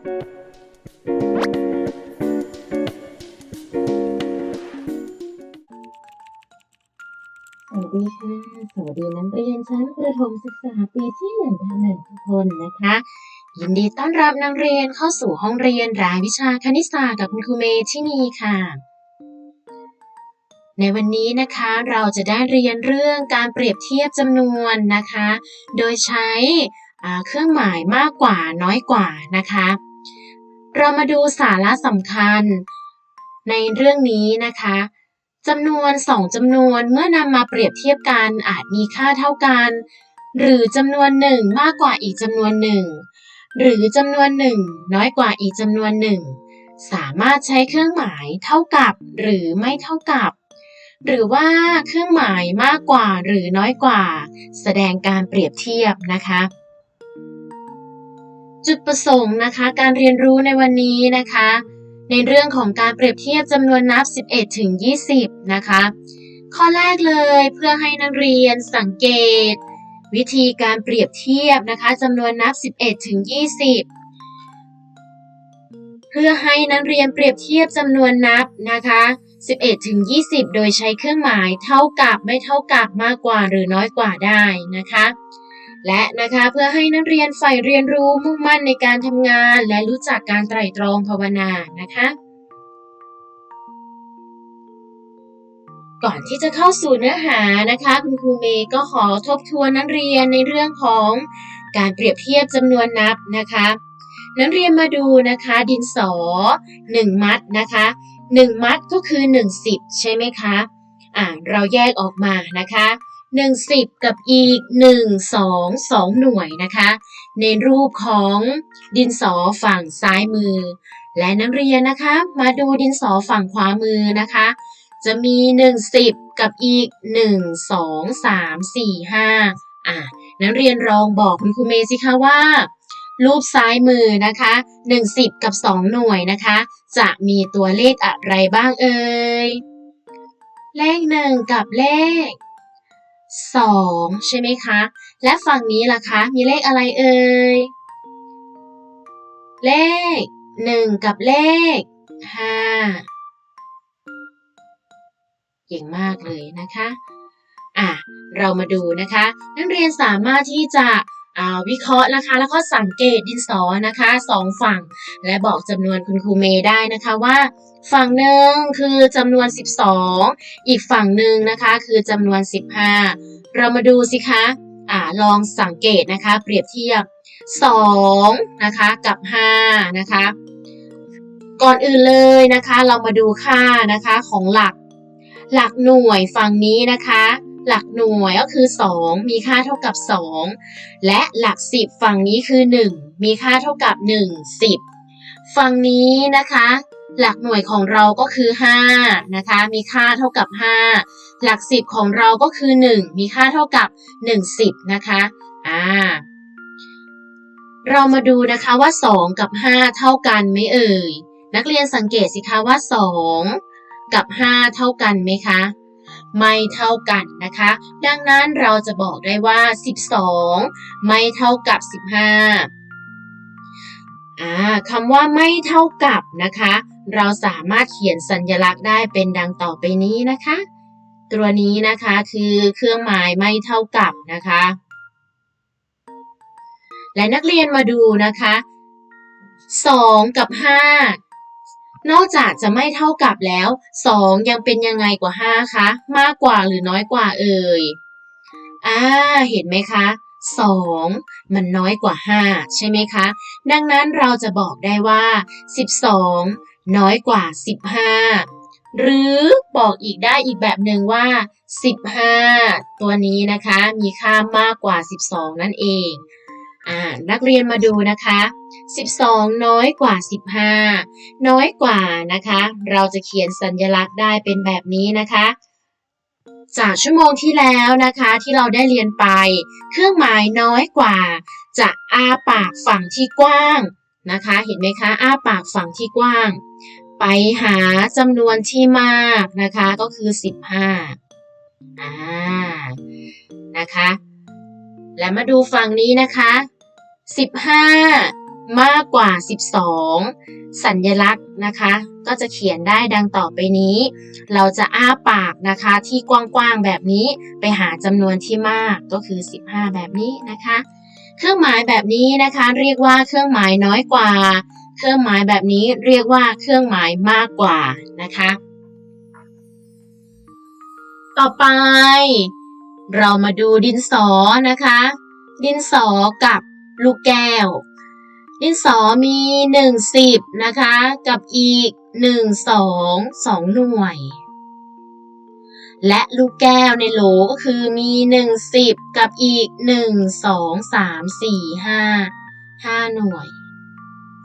สวัสดีค่ะ สวัสดีนักเรียนชั้นประถมศึกษาปีที่หนึ่งทับหนึ่งทุกคนนะคะ ยินดีต้อนรับนักเรียนเข้าสู่ห้องเรียนรายวิชาคณิตศาสตร์กับคุณครูเมย์ที่นี่ค่ะ ในวันนี้นะคะเราจะได้เรียนเรื่องการเปรียบเทียบจำนวนนะคะ โดยใช้เครื่องหมายมากกว่าน้อยกว่านะคะ เรามาดูสาระสำคัญ ในเรื่องนี้นะคะจำนวนสองจำนวนเมื่อนำมาเปรียบเทียบกันอาจมีค่าเท่ากัน หรือจำนวนหนึ่งมากกว่าอีกจำนวนหนึ่งหรือจำนวนหนึ่งน้อยกว่าอีกจำนวนหนึ่งสามารถใช้เครื่องหมายเท่ากับ หรือไม่เท่ากับ หรือว่าเครื่องหมายมากกว่าหรือน้อยกว่า แสดงการเปรียบเทียบนะคะ จุดประสงค์นะคะการเรียนรู้ในวันนี้นะคะ ในเรื่องของการเปรียบเทียบจำนวนนับ 11 ถึง 20 นะคะ ข้อแรกเลยเพื่อให้นักเรียนสังเกต วิธีการเปรียบเทียบนะคะจำนวนนับ 11 ถึง 20 เพื่อให้นักเรียนเปรียบเทียบจำนวนนับนะคะ 11 ถึง 20 โดยใช้เครื่องหมายเท่ากับไม่เท่ากับมากกว่าหรือน้อยกว่าได้นะคะ และนะคะเพื่อให้นักเรียนใฝ่เรียนรู้มุ่งมั่นในการทำงาน และรู้จักการไตร่ตรองภาวนานะคะ ก่อนที่จะเข้าสู่เนื้อหานะคะ คุณครูเมย์ก็ขอทบทวนนักเรียนในเรื่องของการเปรียบเทียบจำนวนนับนะคะ นักเรียนมาดูนะคะดินสอ 1 มัดนะคะ 1 มัดก็คือ 1 10 ใช่ไหมคะอ่าเราแยกออกมานะคะ 10 กับอีก 1 2 2 หน่วยนะคะ ในรูปของดินสอฝั่งซ้ายมือ และนักเรียนนะคะ มาดูดินสอฝั่งขวามือนะคะ จะมี 1 10 กับอีก 1 2 3 4 5อะนักเรียนลองบอกคุณครูเมย์สิคะว่า รูปซ้ายมือนะคะ1 10 กับ 2 หน่วยนะคะ จะมีตัวเลขอะไรบ้างเอ่ยเลข 1 กับเลข 2 ใช่ไหมคะ และฝั่งนี้ล่ะคะ มีเลขอะไรเอ่ย เลข 1 กับเลข 5 เก่งมากเลยนะคะ อะ เรามาดูนะคะ นักเรียนสามารถที่จะ วิเคราะห์นะคะ แล้วก็สังเกตดินสอนะคะสองฝั่ง และบอกจำนวนคุณครูเมย์ได้นะคะว่า ฝั่งหนึ่งคือจำนวน 12 อีกฝั่งหนึ่งนะคะคือจำนวน 15 เรามาดูสิคะอลองสังเกตนะคะเปรียบเทียบ 2 นะคะกับ 5 นะคะ ก่อนอื่นเลยนะคะ เรามาดูค่านะคะของหลักหลักหน่วยฝั่งนี้นะคะ หลักหน่วยก็คือ 2 มีค่าเท่ากับ 2 และหลัก 10 ฝั่งนี้คือ 1 มีค่าเท่ากับ 1 10 ฝั่งนี้นะคะ หลักหน่วยของเราก็คือ5นะคะ มีค่าเท่ากับ 5 หลัก 10 ของเราก็คือ 1 มีค่าเท่ากับ 1 10 นะคะอ่าเรามาดูนะคะว่า 2 กับ 5 เท่ากันไหมเอ่ย นักเรียนสังเกตสิคะว่า 2 กับ 5 เท่ากันไหมคะ ไม่เท่ากันนะคะ ดังนั้นเราจะบอกได้ว่า 12 ไม่เท่ากับ 15อ่าคำว่าไม่เท่ากับนะคะ เราสามารถเขียนสัญลักษณ์ได้เป็นดังต่อไปนี้นะคะ ตัวนี้นะคะคือเครื่องหมายไม่เท่ากับนะคะ และนักเรียนมาดูนะคะ 2 กับ 5 นอกจากจะไม่เท่ากับแล้ว 2 ยังเป็นยังไงกว่า 5 คะ มากกว่าหรือน้อยกว่าเอ่ยอ่าเห็นไหมคะ2มันน้อยกว่า 5 ใช่ไหมคะ ดังนั้นเราจะบอกได้ว่า 12 น้อยกว่า 15 หรือบอกอีกได้อีกแบบหนึ่งว่า 15 ตัวนี้นะคะมีค่ามากกว่า 12 นั่นเอง นักเรียนมาดูนะคะ 12 น้อยกว่า 15 น้อยกว่านะคะ เราจะเขียนสัญลักษณ์ได้เป็นแบบนี้นะคะ จากชั่วโมงที่แล้วนะคะที่เราได้เรียนไป เครื่องหมายน้อยกว่า จะอ้าปากฝั่งที่กว้างนะคะ เห็นไหมคะอ้าปากฝั่งที่กว้าง ไปหาจำนวนที่มากนะคะก็คือ 15อ่านะคะและมาดูฝั่งนี้นะคะ 15 มากกว่า 12 สัญลักษณ์นะคะ ก็จะเขียนได้ดังต่อไปนี้ เราจะอ้าปากนะคะที่กว้างๆแบบนี้ไปหาจำนวนที่มากก็คือ 15 แบบนี้นะคะ เครื่องหมายแบบนี้นะคะเรียกว่าเครื่องหมายน้อยกว่า เครื่องหมายแบบนี้เรียกว่าเครื่องหมายมากกว่านะคะ ต่อไป เรามาดูดินสอนะคะ ดินสอกับ ลูกแก้ว ดินสอมีหนึ่งสิบนะคะ กับอีกหนึ่งสองสองหน่วย และลูกแก้วในโหลก็คือมีหนึ่งสิบกับอีกหนึ่งสองสามสี่ห้าห้าหน่วย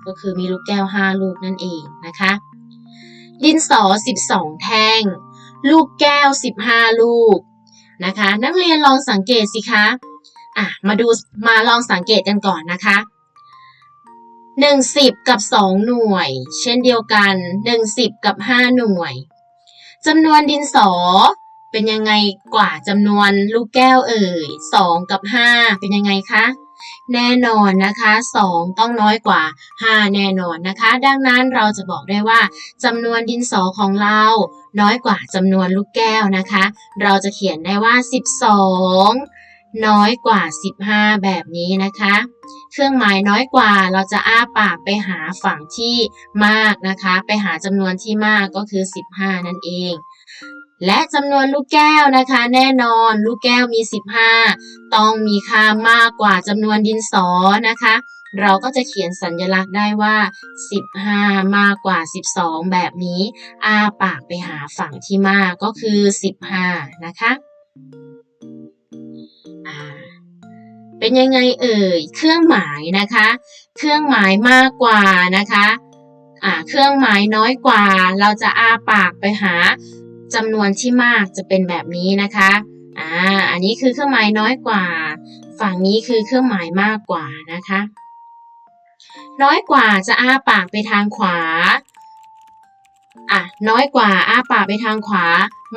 ก็คือมีลูกแก้วห้าลูกนั่นเองนะคะ ดินสอสิบสองแท่ง ลูกแก้วสิบห้าลูกนะคะ นักเรียนลองสังเกตสิคะ อะมาดูมาลองสังเกตกันก่อนนะคะหนึ่งสิบกับสองหน่วย เช่นเดียวกันหนึ่งสิบกับห้าหน่วยจำนวนดินสอเป็นยังไงกว่าจำนวนลูกแก้วเอ่ยสองกับห้าเป็นยังไงคะแน่นอนนะคะสองต้องน้อยกว่าห้าแน่นอนนะคะ ดังนั้นเราจะบอกได้ว่าจำนวนดินสอของเรา น้อยกว่าจำนวนลูกแก้วนะคะ เราจะเขียนได้ว่า12 น้อยกว่า 15 แบบนี้นะคะ เครื่องหมายน้อยกว่าเราจะอ้าปากไปหาฝั่งที่มากนะคะ ไปหาจำนวนที่มากก็คือ 15 นั่นเอง และจำนวนลูกแก้วนะคะ แน่นอนลูกแก้วมี 15 ต้องมีค่ามากกว่าจำนวนดินสอนะคะ เราก็จะเขียนสัญลักษณ์ได้ว่า 15 มากกว่า 12 แบบนี้ อ้าปากไปหาฝั่งที่มากก็คือ 15 นะคะ อ่าเป็นยังไงเอ่ย เครื่องหมายนะคะ เครื่องหมายมากกว่านะคะอ่าเครื่องหมายน้อยกว่า เราจะอาปากไปหาจำนวนที่มากจะเป็นแบบนี้นะคะอ่าอันนี้คือเครื่องหมายน้อยกว่า ฝั่งนี้คือเครื่องหมายมากกว่านะคะ น้อยกว่าจะอาปากไปทางขวาอะน้อยกว่าอาปากไปทางขวา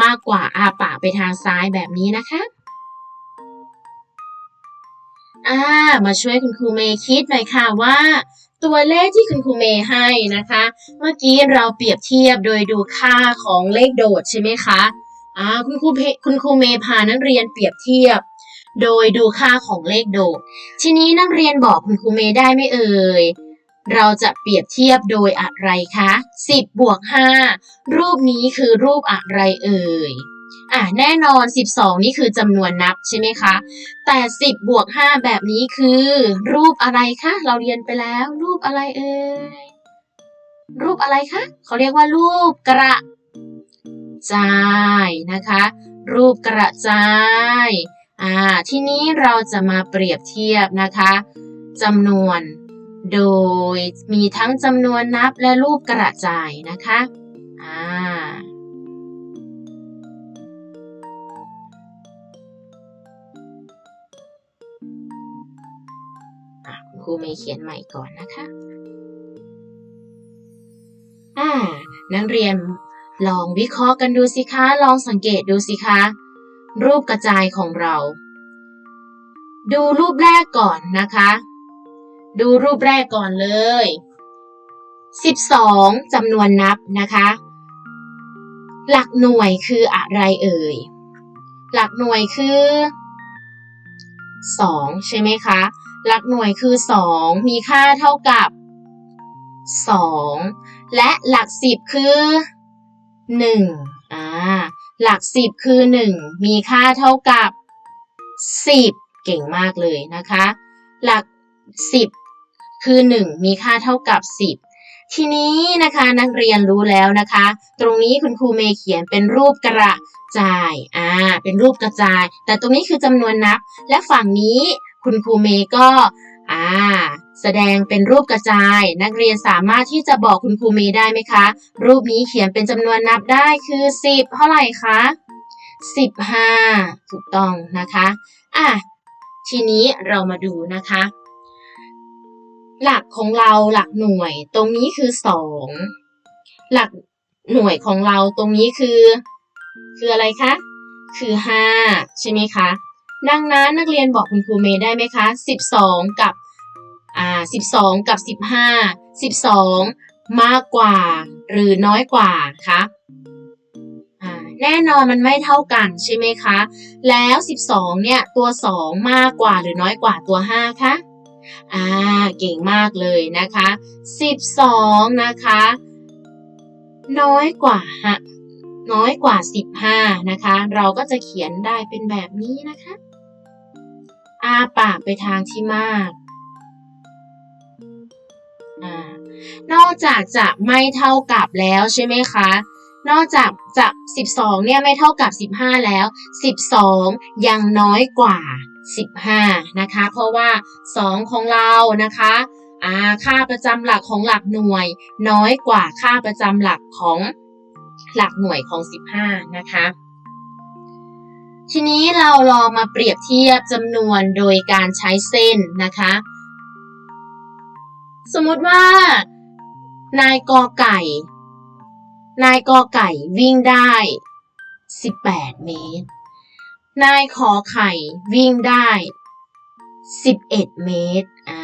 มากกว่าอาปากไปทางซ้ายแบบนี้นะคะ อ่า มาช่วยคุณครูเมย์คิดหน่อยค่ะว่า ตัวเลขที่คุณครูเมย์ให้นะคะ เมื่อกี้เราเปรียบเทียบโดยดูค่าของเลขโดดใช่ไหมคะอ่าคุณครูคุณครูเมย์พานักเรียนเปรียบเทียบ โดยดูค่าของเลขโดด ทีนี้นักเรียนบอกคุณครูเมย์ได้ไหมเอ่ยเราจะเปรียบเทียบโดยอะไรคะ10บวก5รูปนี้คือรูปอะไรเอ่ย อะแน่นอน 12 นี่คือจำนวนนับใช่ไหมคะ แต่ 10 บวก 5 แบบนี้คือ รูปอะไรคะ เราเรียนไปแล้ว รูปอะไรเอ่ย รูปอะไรคะ เขาเรียกว่ารูปกระจายนะคะ รูปกระจายอ่าทีนี้เราจะมาเปรียบเทียบนะคะจำนวน โดยมีทั้งจำนวนนับและรูปกระจายนะคะอ่า รูเมย์เขียนใหม่ก่อนนะคะ อ่า นักเรียนลองวิเคราะห์กันดูสิคะ ลองสังเกตดูสิคะ รูปกระจายของเรา ดูรูปแรกก่อนนะคะ ดูรูปแรกก่อนเลย 12จำนวนนับนะคะ หลักหน่วยคืออะไรเอ่ย หลักหน่วยคือ 2 ใช่ไหมคะ หลักหน่วยคือ 2 มีค่าเท่ากับ 2 และหลัก 10 คือ 1อ่าหลัก 10 คือ 1 มีค่าเท่ากับ 10 เก่งมากเลยนะคะ หลัก 10 คือ 1 มีค่าเท่ากับ 10ทีนี้นะคะนักเรียนรู้แล้วนะคะ ตรงนี้คุณครูเมย์เขียนเป็นรูปกระจายอ่าเป็นรูปกระจาย แต่ตรงนี้คือจำนวนนับ และฝั่งนี้ คุณครูเมย์ก็อ่าแสดงเป็นรูปกระจาย นักเรียนสามารถที่จะบอกคุณครูเมย์ได้ไหมคะ รูปนี้เขียนเป็นจำนวนนับได้คือ 10 เท่าไหร่คะ15 ถูกต้องนะคะอะทีนี้เรามาดูนะคะ หลักของเราหลักหน่วยตรงนี้คือสองหลักหน่วยของเราตรงนี้คือ คืออะไรคะ คือห้าใช่ไหมคะ ดังนั้นนักเรียนบอกคุณครูเมย์ได้ไหมคะสิบสองกับอ่าสิบสองกับสิบห้าสิบสองมากกว่า หรือน้อยกว่าคะอ่าแน่นอนมันไม่เท่ากันใช่ไหมคะ แล้วสิบสองเนี่ย ตัวสองมากกว่าหรือน้อยกว่าตัวห้าคะ อ่า เก่งมากเลยนะคะสิบสองนะคะ น้อยกว่าน้อยกว่าสิบห้านะคะ เราก็จะเขียนได้เป็นแบบนี้นะคะ อาปากไปทางที่มากอนอกจากจะไม่เท่ากับแล้วใช่ไหมคะ นอกจากจะ 12 เนี่ยไม่เท่ากับ 15 แล้ว 12 ยังน้อยกว่า 15 นะคะ เพราะว่า 2 ของเรานะคะค่าประจำหลักของหลักหน่วย น้อยกว่าค่าประจำหลักของหลักหน่วยของ 15 นะคะ ทีนี้เราลองมาเปรียบเทียบจำนวนโดยการใช้เส้นนะคะ สมมติว่า นายกอไก่ นายกอไก่วิ่งได้ 18 เมตร นายขอไข่วิ่งได้ 11 เมตร อ่า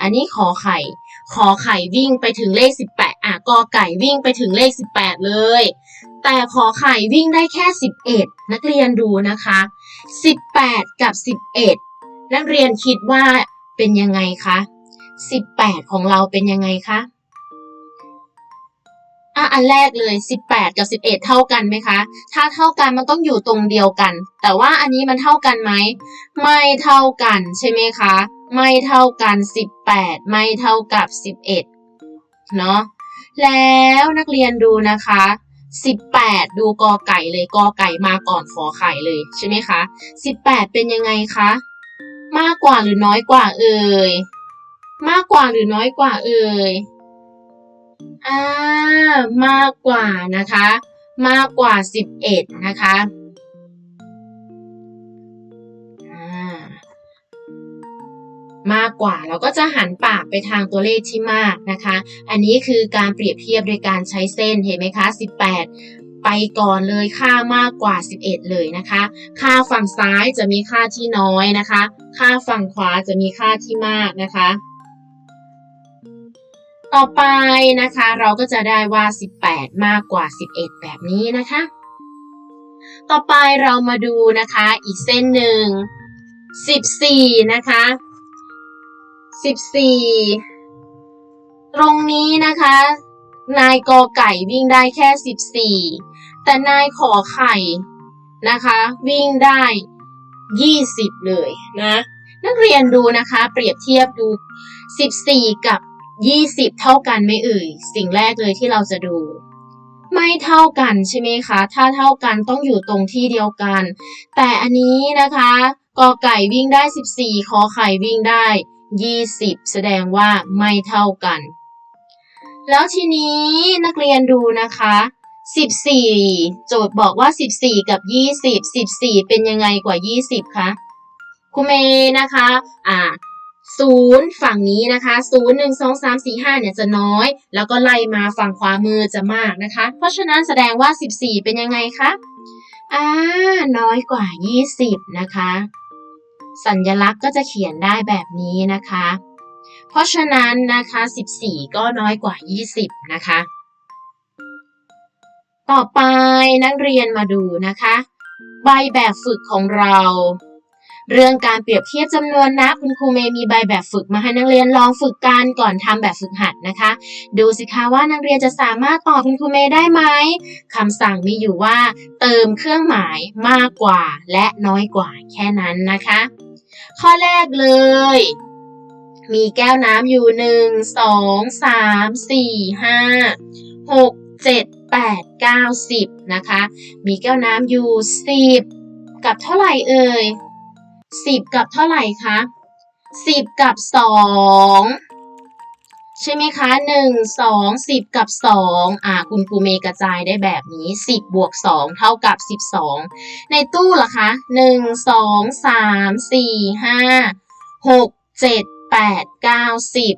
อันนี้ขอไข่ ขอไข่วิ่งไปถึงเลข 18 อะกอไก่วิ่งไปถึงเลข 18 เลย แต่ขอไข่วิ่งได้แค่ 11 นักเรียนดูนะคะ 18 กับ 11 นักเรียนคิดว่าเป็นยังไงคะ 18 ของเราเป็นยังไงคะอะอันแรกเลย 18 กับ 11 เท่ากันไหมคะ ถ้าเท่ากันมันต้องอยู่ตรงเดียวกัน แต่ว่าอันนี้มันเท่ากันไหม ไม่เท่ากันใช่ไหมคะ ไม่เท่ากัน 18 ไม่เท่ากับ 11 เนาะ แล้วนักเรียนดูนะคะ 18 ดูกอไก่เลยกอไก่มาก่อนขอไข่เลยใช่ไหมคะ 18 เป็นยังไงคะ มากกว่าหรือน้อยกว่าเอ่ยมากกว่าหรือน้อยกว่าเอ่ยอ่ามากกว่านะคะ มากกว่า 11 นะคะ มากกว่า เราก็จะหันปากไปทางตัวเลขที่มากนะคะ อันนี้คือการเปรียบเทียบโดยการใช้เส้นเห็นไหมคะ 18ไปก่อนเลยค่ามากกว่า 11 เลยนะคะ ค่าฝั่งซ้ายจะมีค่าที่น้อยนะคะ ค่าฝั่งขวาจะมีค่าที่มากนะคะ ต่อไปนะคะเราก็จะได้ว่า 18 มากกว่า 11 แบบนี้นะคะ ต่อไปเรามาดูนะคะอีกเส้นหนึ่ง 14 นะคะ 14ตรงนี้นะคะ นายกอไก่วิ่งได้แค่14แต่นายขอไข่นะคะ วิ่งได้20เลยนะนักเรียนดูนะคะ เปรียบเทียบดู14กับ20เท่ากันไหมเอ่ย สิ่งแรกเลยที่เราจะดูไม่เท่ากันใช่ไหมคะ ถ้าเท่ากันต้องอยู่ตรงที่เดียวกัน แต่อันนี้นะคะ กอไก่วิ่งได้ 14 ขอไข่วิ่งได้ 20 แสดงว่าไม่เท่ากัน แล้วทีนี้นักเรียนดูนะคะ 14 โจทย์บอกว่า 14 กับ 20 14 เป็นยังไงกว่า 20 คะครูเมย์นะคะ อ่าศูนย์ฝั่งนี้นะคะศูนย์หนึ่งสองสามสี่ห้าเนี่ยจะน้อย แล้วก็ไล่มาฝั่งขวามือจะมากนะคะ เพราะฉะนั้นแสดงว่า 14 เป็นยังไงคะอ่าน้อยกว่า 20 นะคะ สัญลักษณ์ก็จะเขียนได้แบบนี้นะคะ เพราะฉะนั้นนะคะ 14 ก็น้อยกว่า 20 นะคะ ต่อไปนักเรียนมาดูนะคะ ใบแบบฝึกของเรา เรื่องการเปรียบเทียบจำนวนนะคุณครูเมย์มีใบแบบฝึกมาให้นักเรียนลองฝึกกันก่อนทำแบบฝึกหัดนะคะ ดูสิคะว่านักเรียนจะสามารถตอบคุณครูเมย์ได้ไหมคำสั่งมีอยู่ว่า เติมเครื่องหมายมากกว่า และน้อยกว่าแค่นั้นนะคะ ข้อแรกเลย มีแก้วน้ำอยู่หนึ่งสองสามสี่ห้าหกเจ็ดแปดเก้าสิบนะคะ มีแก้วน้ำอยู่สิบกับเท่าไหร่เอ่ยสิบกับเท่าไหร่คะสิบกับสอง ใช่ไหมคะหนึ่งสองสิบกับสองอ่าคุณครูเมกระจายได้แบบนี้สิบบวกสองเท่ากับสิบสองในตู้ล่ะคะหนึ่งสองสามสี่ห้าหกเจ็ดแปดเก้าสิบ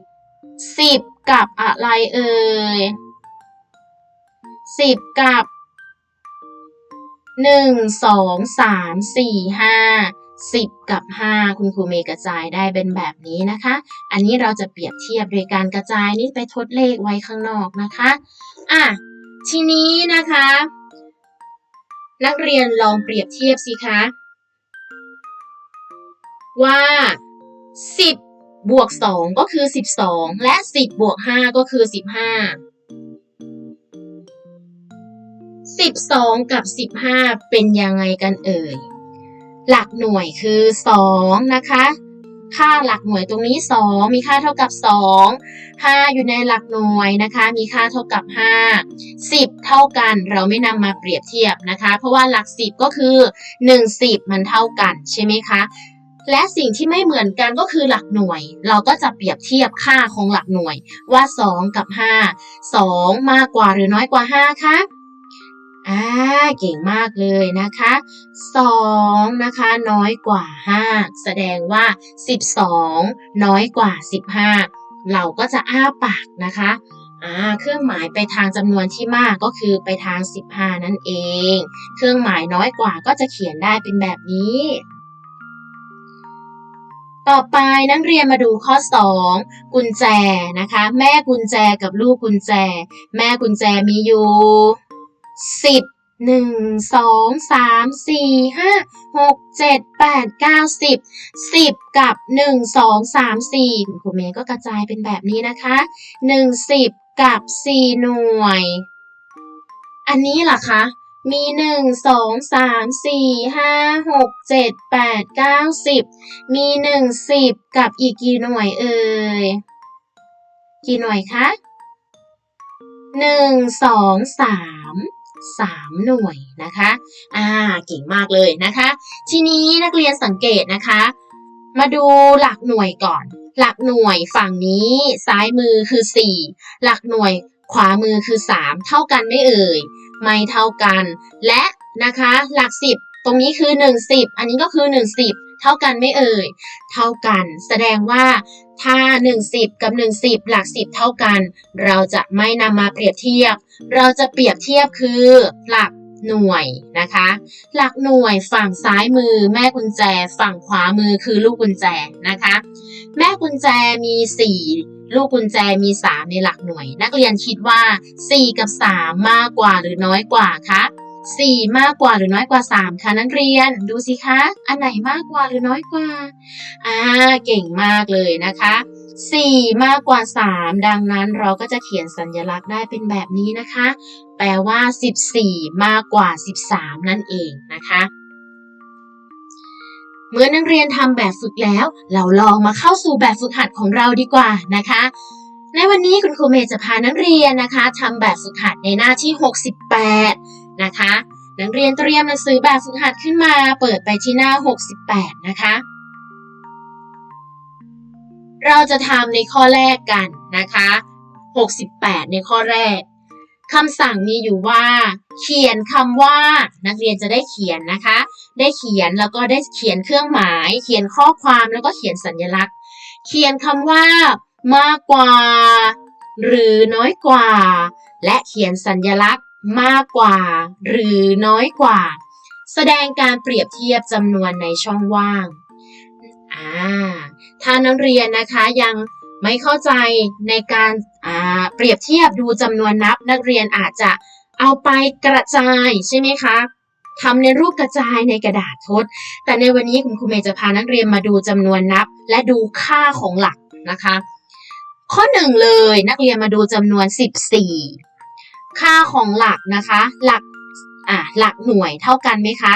สิบกับอะไรเอ่ยสิบกับหนึ่งสองสามสี่ห้า 10 กับ 5 คุณครูเมย์กระจายได้เป็นแบบนี้นะคะ อันนี้เราจะเปรียบเทียบโดยการกระจายนี้ไปทดเลขไว้ข้างนอกนะคะอะทีนี้นะคะ นักเรียนลองเปรียบเทียบสิคะว่า 10 บวก 2 ก็คือ 12 และ 10 บวก 5 ก็คือ 15 12 กับ 15 เป็นยังไงกันเอ่ย หลักหน่วยคือ 2 นะคะ ค่าหลักหน่วยตรงนี้ 2 มีค่าเท่ากับ 2 5 อยู่ในหลักหน่วยนะคะ มีค่าเท่ากับ 5 10 เท่ากันเราไม่นำมาเปรียบเทียบนะคะ เพราะว่าหลัก 10 ก็คือ 1 10 มันเท่ากันใช่ไหมคะและสิ่งที่ไม่เหมือนกันก็คือหลักหน่วย เราก็จะเปรียบเทียบค่าของหลักหน่วยว่า 2 กับ 5 2 มากกว่าหรือน้อยกว่า 5 คะ อ่าเก่งมากเลยนะคะ2นะคะน้อยกว่า 5 แสดงว่า 12 น้อยกว่า 15 เราก็จะอ้าปากนะคะอ่าเครื่องหมายไปทางจำนวนที่มากก็คือไปทาง 15 นั่นเอง เครื่องหมายน้อยกว่าก็จะเขียนได้เป็นแบบนี้ ต่อไปนักเรียนมาดูข้อ 2 กุญแจนะคะ แม่กุญแจกับลูกกุญแจ แม่กุญแจมีอยู่ สิบหนึ่งสองสามสี่ห้าหกเจ็ดแปดเก้าสิบสิบกับหนึ่งสองสามสี่คุณครูเมย์ก็กระจายเป็นแบบนี้นะคะหนึ่งสิบกับสี่หน่วย อันนี้ล่ะคะ มีหนึ่งสองสามสี่ห้าหกเจ็ดแปดเก้าสิบมีหนึ่งสิบกับอีกกี่หน่วยเอ่ยกี่หน่วยคะหนึ่งสองสาม สามหน่วยนะคะ อ่า เก่งมากเลยนะคะ ทีนี้นักเรียนสังเกตนะคะ มาดูหลักหน่วยก่อน หลักหน่วยฝั่งนี้ซ้ายมือคือ 4 หลักหน่วยขวามือคือ 3 เท่ากันไม่เอ่ย ไม่เท่ากัน และนะคะ หลัก 10 ตรงนี้คือ 1 10 อันนี้ก็คือ 1 10 เท่ากันไม่เอ่ย เท่ากัน แสดงว่า ถ้า 1 10 กับ 1 10 หลัก 10 เท่ากัน เราจะไม่นำมาเปรียบเทียบ เราจะเปรียบเทียบคือหลักหน่วยนะคะ หลักหน่วยฝั่งซ้ายมือ แม่กุญแจ ฝั่งขวามือคือลูกกุญแจนะคะ แม่กุญแจมี 4 ลูกกุญแจมี 3 ในหลักหน่วย นักเรียนคิดว่า 4 กับ 3 มากกว่าหรือน้อยกว่าคะ 4 มากกว่าหรือน้อยกว่า 3คะนักเรียน ดูสิคะ อันไหนมากกว่าหรือน้อยกว่า อ่า เก่งมากเลยนะคะ 4 มากกว่า 3 ดังนั้นเราก็จะเขียนสัญลักษณ์ได้เป็นแบบนี้นะคะ แปลว่า 14 มากกว่า 13 นั่นเองนะคะเมื่อนักเรียนทำแบบฝึกแล้ว เราลองมาเข้าสู่แบบฝึกหัดของเราดีกว่านะคะ ในวันนี้คุณครูเมย์จะพานักเรียนนะคะทำแบบฝึกหัดในหน้าที่ 68 นะคะ นักเรียนเตรียมหนังสือแบบฝึกหัดขึ้นมาเปิดไปที่หน้า 68 นะคะ เราจะทำในข้อแรกกันนะคะ 68 ในข้อแรกคำสั่งมีอยู่ว่า เขียนคำว่านักเรียนจะได้เขียนนะคะ ได้เขียนแล้วก็ได้เขียนเครื่องหมาย เขียนข้อความแล้วก็เขียนสัญลักษณ์ เขียนคำว่ามากกว่า หรือน้อยกว่า และเขียนสัญลักษณ์ มากกว่า หรือน้อยกว่า แสดงการเปรียบเทียบจำนวนในช่องว่างอ่าถ้านักเรียนนะคะยังไม่เข้าใจในการอ่าเปรียบเทียบดูจำนวนนับ นักเรียนอาจจะเอาไปกระจายใช่ไหมคะทำในรูปกระจายในกระดาษทด แต่ในวันนี้คุณครูเมย์จะพานักเรียนมาดูจำนวนนับ และดูค่าของหลักนะคะ ข้อหนึ่งเลยนักเรียนมาดูจำนวน 14 ค่าของหลักนะคะ หลักอะหลักหน่วยเท่ากันไหมคะ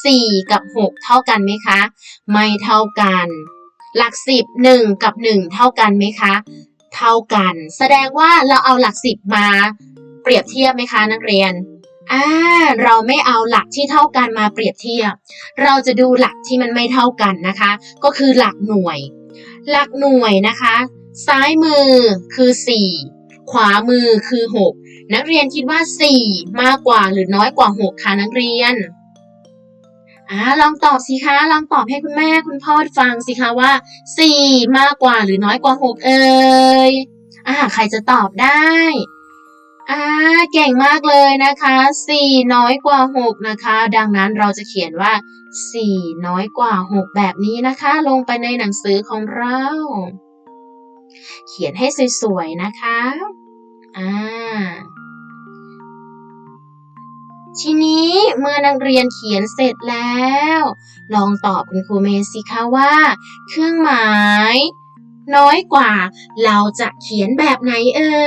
4 กับ 6 เท่ากันไหมคะ ไม่เท่ากัน หลัก 10 1 กับ 1 เท่ากันไหมคะ เท่ากัน แสดงว่าเราเอาหลัก 10 มาเปรียบเทียบไหมคะนักเรียนอ่าเราไม่เอาหลักที่เท่ากันมาเปรียบเทียบ เราจะดูหลักที่มันไม่เท่ากันนะคะ ก็คือหลักหน่วย หลักหน่วยนะคะ ซ้ายมือคือ 4 ขวามือคือ 6 นักเรียนคิดว่า 4 มากกว่าหรือน้อยกว่า 6คะนักเรียนอ่าลองตอบสิคะ ลองตอบให้คุณแม่คุณพ่อฟังสิคะว่า 4 มากกว่าหรือน้อยกว่า 6 เอ่ยอ่าใครจะตอบได้อ่าเก่งมากเลยนะคะสี่น้อยกว่าหกนะคะ ดังนั้นเราจะเขียนว่าสี่น้อยกว่าหกแบบนี้นะคะ ลงไปในหนังสือของเรา เขียนให้สวยๆนะคะ อ่าทีนี้เมื่อนักเรียนเขียนเสร็จแล้ว ลองตอบคุณครูเมสิคะว่า เครื่องหมาย น้อยกว่า เราจะเขียนแบบไหนเอ่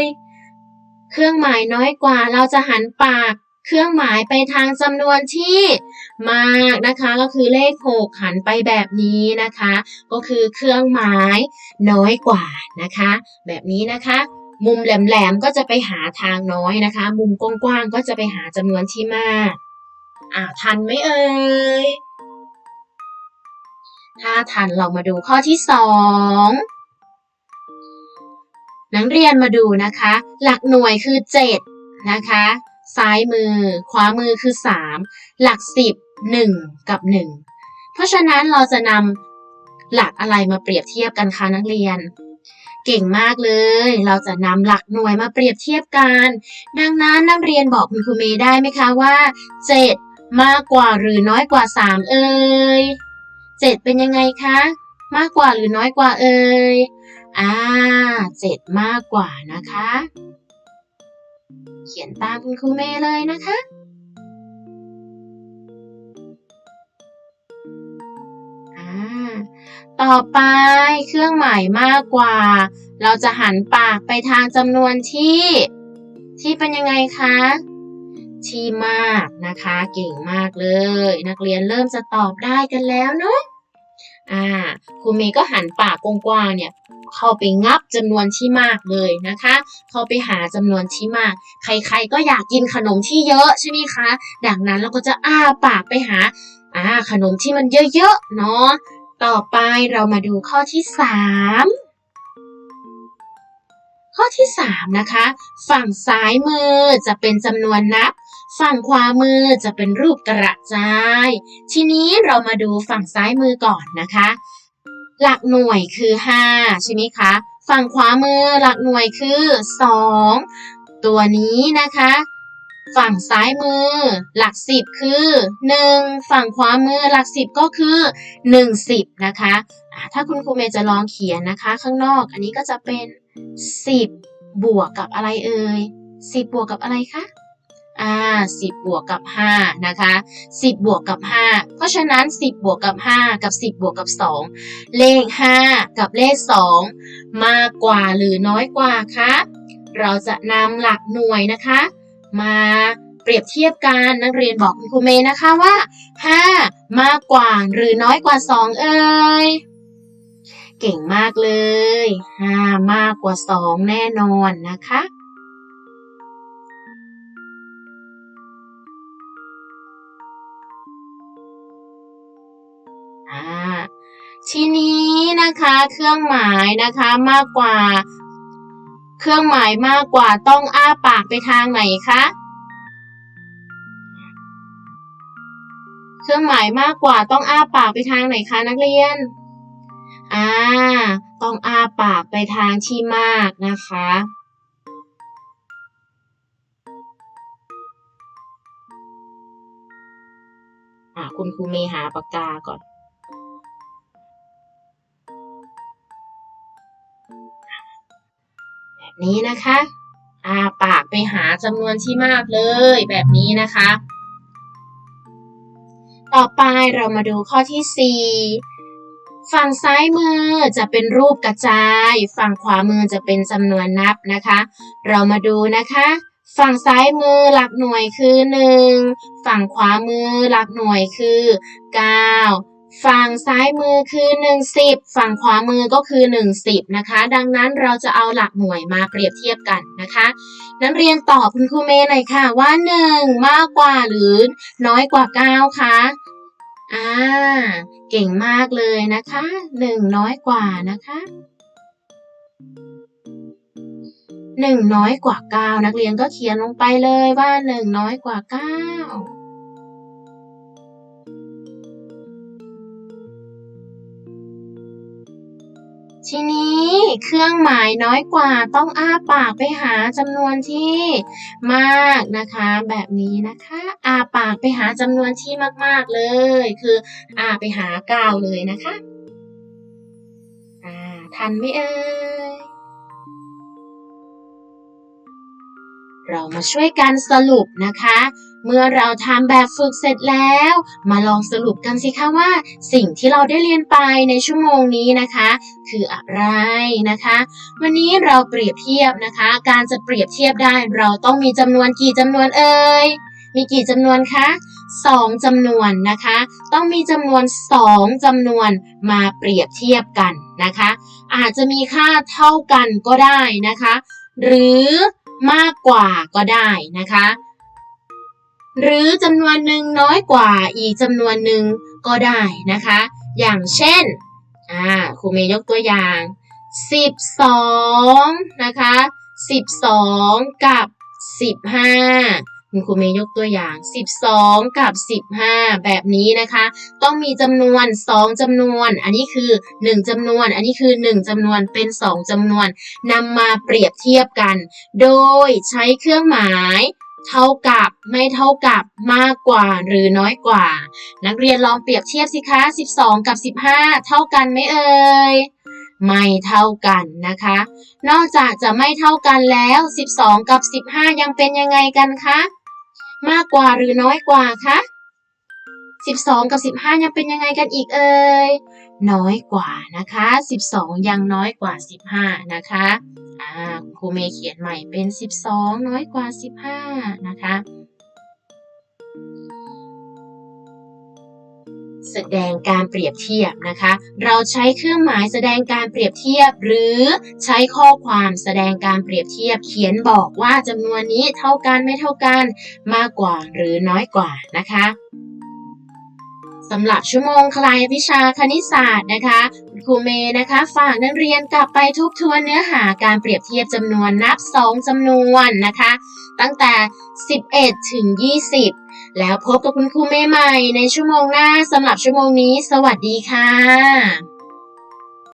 ยเครื่องหมายน้อยกว่า เราจะหันปาก เครื่องหมายไปทางจำนวนที่มากนะคะ ก็คือเลขหกหันไปแบบนี้นะคะ ก็คือเครื่องหมายน้อยกว่านะคะ แบบนี้นะคะ มุมแหลมๆก็จะไปหาทางน้อยนะคะ มุมกว้างๆก็จะไปหาจำนวนที่มาก อ่าทันไหมเอ่ย ถ้าทันเรามาดูข้อที่สองนักเรียนมาดูนะคะ หลักหน่วยคือ 7 นะคะ ซ้ายมือ ขวามือคือ 3 หลัก 10 1 กับ 1 เพราะฉะนั้นเราจะนำหลักอะไรมาเปรียบเทียบกันคะนักเรียน เก่งมากเลย เราจะนำหลักหน่วยมาเปรียบเทียบกัน ดังนั้นนักเรียนบอกคุณครูเมย์ได้ไหมคะว่า 7 มากกว่าหรือน้อยกว่า 3 เอ่ย7 เป็นยังไงคะ มากกว่าหรือน้อยกว่าเอ่ยอ่าเจ็ดมากกว่านะคะ เขียนตามคุณครูเมย์เลยนะคะ ต่อไปเครื่องหมายมากกว่า เราจะหันปากไปทางจำนวนที่ ที่เป็นยังไงคะ ที่มากนะคะ เก่งมากเลย นักเรียนเริ่มจะตอบได้กันแล้วเนาะอ่าครูเมย์ก็หันปากกว้างๆเนี่ยเข้าไปงับจำนวนที่มากเลยนะคะ เข้าไปหาจำนวนที่มาก ใครๆก็อยากกินขนมที่เยอะใช่ไหมคะ ดังนั้นเราก็จะอ้าปากไปหาอ่าขนมที่มันเยอะๆเนาะ ต่อไปเรามาดูข้อที่สามข้อที่สามนะคะ ฝั่งซ้ายมือจะเป็นจำนวนนับ ฝั่งขวามือจะเป็นรูปกระจาย ทีนี้เรามาดูฝั่งซ้ายมือก่อนนะคะ หลักหน่วยคือ 5 ใช่ไหมคะ ฝั่งขวามือหลักหน่วยคือ 2 ตัวนี้นะคะ ฝั่งซ้ายมือ หลัก10คือ 1 ฝั่งขวามือหลัก10ก็คือ 10 นะคะถ้าคุณครูเมย์จะลองเขียนนะคะ ข้างนอกอันนี้ก็จะเป็น 10 บวกกับอะไรเอ่ย10 บวกกับอะไรคะอ่า10 บวกกับ 5 นะคะ 10 บวกกับ 5 เพราะฉะนั้น 10 บวกกับ 5 กับ 10 บวกกับ 2 เลข 5 กับเลข 2 มากกว่าหรือน้อยกว่าคะเราจะนำหลักหน่วยนะคะ มาเปรียบเทียบกันนักเรียนบอกคุณครูเมย์นะคะว่า 5 มากกว่าหรือน้อยกว่า 2 เอ่ยเก่งมากเลย 5 มากกว่า 2 แน่นอนนะคะอาทีนี้นะคะเครื่องหมายนะคะมากกว่า เครื่องหมายมากกว่าต้องอ้าปากไปทางไหนคะ เครื่องหมายมากกว่าต้องอ้าปากไปทางไหนคะนักเรียน อ่า ต้องอ้าปากไปทางที่มากนะคะอ่าคุณครูเมย์หาปากกาก่อน นี้นะคะอาปากไปหาจำนวนที่มากเลยแบบนี้นะคะ ต่อไปเรามาดูข้อที่ 4 ฝั่งซ้ายมือจะเป็นรูปกระจาย ฝั่งขวามือจะเป็นจำนวนนับนะคะ เรามาดูนะคะฝั่งซ้ายมือหลักหน่วยคือ 1 ฝั่งขวามือหลักหน่วยคือ 9 ฝั่งซ้ายมือคือ10ฝั่งขวามือก็คือ10นะคะ ดังนั้นเราจะเอาหลักหน่วยมาเปรียบเทียบกันนะคะ นักเรียนตอบคุณครูเมย์หน่อยค่ะว่า 1 มากกว่าหรือน้อยกว่า 9คะอ่าเก่งมากเลยนะคะ 1 น้อยกว่านะคะ1น้อยกว่า 9 นักเรียนก็เขียนลงไปเลยว่า 1 น้อยกว่า 9 ทีนี้เครื่องหมายน้อยกว่าต้องอ้าปากไปหาจำนวนที่มากนะคะ แบบนี้นะคะอ้าปากไปหาจำนวนที่มากๆเลย คืออ้าไปหาเก้าเลยนะคะอ่าทันไหมเอ่ย เรามาช่วยกันสรุปนะคะ เมื่อเราทำแบบฝึกเสร็จแล้ว มาลองสรุปกันสิคะว่า สิ่งที่เราได้เรียนไปในชั่วโมงนี้นะคะ คืออะไรนะคะ วันนี้เราเปรียบเทียบนะคะ การจะเปรียบเทียบได้เราต้องมีจำนวนกี่จำนวนเอ่ยมีกี่จำนวนคะสองจำนวนนะคะ ต้องมีจำนวนสองจำนวนมาเปรียบเทียบกันนะคะ อาจจะมีค่าเท่ากันก็ได้นะคะ หรือ มากกว่าก็ได้นะคะ หรือจำนวนหนึ่งน้อยกว่าอีกจำนวนหนึ่งก็ได้นะคะ อย่างเช่นอ่าครูเมย์ยกตัวอย่าง 12 นะคะ 12 กับ 15 คุณครูเมย์ยกตัวอย่าง 12 กับ 15 แบบนี้นะคะ ต้องมีจำนวน 2จำนวน อันนี้คือ 1จำนวน อันนี้คือ 1จำนวนเป็น 2จำนวนนำมาเปรียบเทียบกัน โดยใช้เครื่องหมายเท่ากับไม่เท่ากับมากกว่าหรือน้อยกว่า นักเรียนลองเปรียบเทียบสิคะ 12 กับ 15 เท่ากันไหมเอ่ยไม่เท่ากันนะคะ นอกจากจะไม่เท่ากันแล้ว 12 กับ 15 ยังเป็นยังไงกันคะ มากกว่าหรือน้อยกว่าคะ12 กับ 15 ยังเป็นยังไงกันอีกเอ่ยน้อยกว่านะคะ 12 ยังน้อยกว่า 15 นะคะอ่าคุณครูเมย์เขียนใหม่เป็น 12 น้อยกว่า 15 นะคะ แสดงการเปรียบเทียบนะคะ เราใช้เครื่องหมายแสดงการเปรียบเทียบ หรือใช้ข้อความแสดงการเปรียบเทียบ เขียนบอกว่าจำนวนนี้เท่ากันไม่เท่ากัน มากกว่าหรือน้อยกว่านะคะสำหรับชั่วโมงคลายวิชาคณิตศาสตร์นะคะครูเมย์นะคะ ฝากนักเรียนกลับไปทบทวนเนื้อหาการเปรียบเทียบจำนวนนับ 2จำนวนนะคะ ตั้งแต่ 11 ถึง 20 แล้วพบกับคุณครูเมย์ใหม่ในชั่วโมงหน้าสำหรับชั่วโมงนี้ สวัสดีค่ะ